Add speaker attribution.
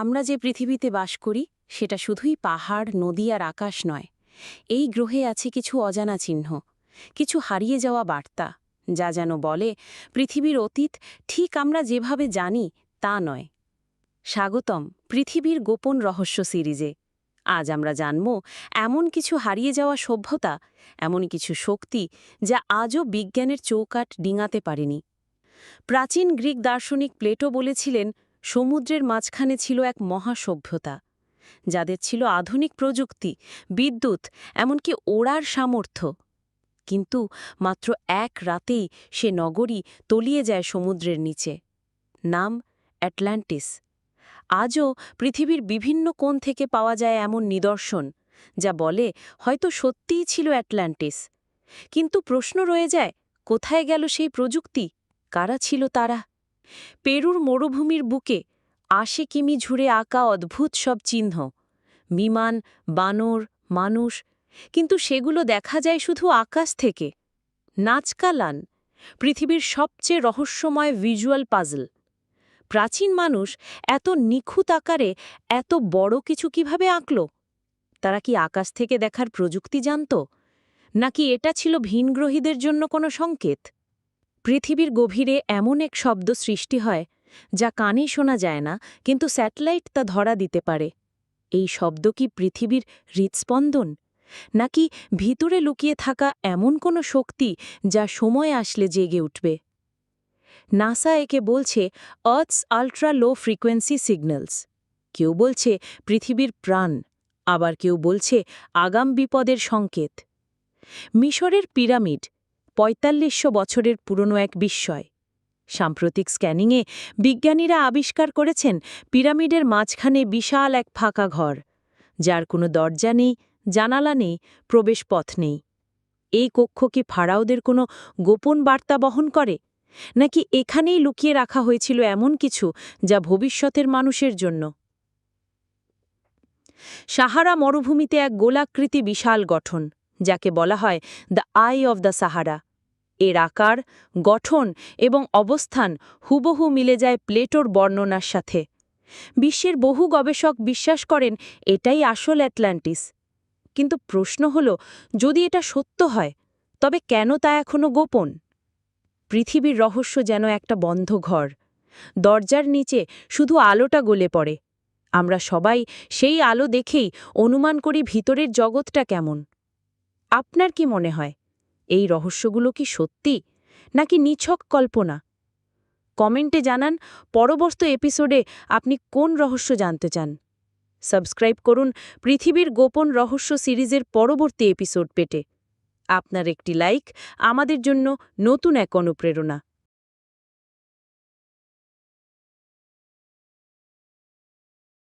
Speaker 1: আমরা যে পৃথিবীতে বাস করি, সেটা শুধুই পাহাড়, নদী আর আকাশ নয়। এই গ্রহে আছে কিছু অজানা চিহ্ন, কিছু হারিয়ে যাওয়া বার্তা, যা যেন বলে, পৃথিবীর অতীত ঠিক আমরা যেভাবে জানি, তা নয়। স্বাগতম পৃথিবীর গোপন রহস্য সিরিজে। আজ আমরা জানব, এমন কিছু হারিয়ে যাওয়া সভ্যতা, এমন কিছু শক্তি, যা আজও বিজ্ঞানের চৌকাট ডিঙাতে পারেনি। প্রাচীন গ্রিক দার্শনিক প্লেটো বলেছিলেন সমুদ্রের মাঝখানে ছিল এক মহাসভ্যতা, যাদের ছিল আধুনিক প্রযুক্তি, বিদ্যুৎ, এমনকি ওড়ার সামর্থ্য। কিন্তু মাত্র এক রাতেই সে নগরী তলিয়ে যায় সমুদ্রের নিচে, নাম অ্যাটলান্টিস। আজও পৃথিবীর বিভিন্ন কোণ থেকে পাওয়া যায় এমন নিদর্শন, যা বলে হয়তো সত্যিই ছিল অ্যাটলান্টিস। কিন্তু প্রশ্ন রয়ে যায়, কোথায় গেল সেই প্রযুক্তি? কারা ছিল তারা? পেরুর মরুভূমির বুকে আশে কিমি ঝুড়ে আঁকা অদ্ভুত সব চিহ্ন, বিমান, বানর, মানুষ, কিন্তু সেগুলো দেখা যায় শুধু আকাশ থেকে। নাচকালান, পৃথিবীর সবচেয়ে রহস্যময় ভিজুয়াল পাজল। প্রাচীন মানুষ এত নিখুঁত আকারে এত বড় কিছু কীভাবে আঁকল? তারা কি আকাশ থেকে দেখার প্রযুক্তি জানত? নাকি এটা ছিল ভিনগ্রহীদের জন্য কোনো সংকেত? পৃথিবীর গভীরে এমন এক শব্দ সৃষ্টি হয়, যা কানে শোনা যায় না, কিন্তু স্যাটেলাইট তা ধরা দিতে পারে। এই শব্দ কি পৃথিবীর হৃৎস্পন্দন নাকি ভিতরে লুকিয়ে থাকা এমন কোনো শক্তি যা সময় আসলে জেগে উঠবে? নাসা একে বলছে earth's ultra low frequency signals. কেউ বলছে পৃথিবীর প্রাণ, আবার কেউ বলছে আগাম বিপদের সংকেত। মিশরের পিরামিড পঁয়তাল্লিশশো বছরের পুরনো এক বিস্ময়। সাম্প্রতিক স্ক্যানিংয়ে বিজ্ঞানীরা আবিষ্কার করেছেন পিরামিডের মাঝখানে বিশাল এক ফাঁকা ঘর, যার কোনো দরজা নেই, জানালা নেই, প্রবেশপথ নেই। এই কক্ষ কি ফাড়াওদের কোনো গোপন বার্তা বহন করে, নাকি এখানেই লুকিয়ে রাখা হয়েছিল এমন কিছু যা ভবিষ্যতের মানুষের জন্য? সাহারা মরুভূমিতে এক গোলাকৃতি বিশাল গঠন, যাকে বলা হয় the eye of the Sahara. এর আকার, গঠন এবং অবস্থান হুবহু মিলে যায় প্লেটোর বর্ণনার সাথে। বিশ্বের বহু গবেষক বিশ্বাস করেন এটাই আসল অ্যাটলান্টিস। কিন্তু প্রশ্ন হল, যদি এটা সত্য হয়, তবে কেন তা এখনও গোপন? পৃথিবীর রহস্য যেন একটা বন্ধ ঘর। দরজার নিচে শুধু আলোটা গলে পড়ে। আমরা সবাই সেই আলো দেখেই অনুমান করি ভিতরের জগৎটা কেমন। আপনার কি মনে হয়? এই রহস্যগুলো কি সত্যি, নাকি নিছক কল্পনা? কমেন্টে জানান পরবর্ত এপিসোডে আপনি কোন রহস্য জানতে চান। সাবস্ক্রাইব করুন পৃথিবীর গোপন রহস্য সিরিজের পরবর্তী এপিসোড পেটে আপনার একটি লাইক আমাদের জন্য নতুন এক অনুপ্রেরণা।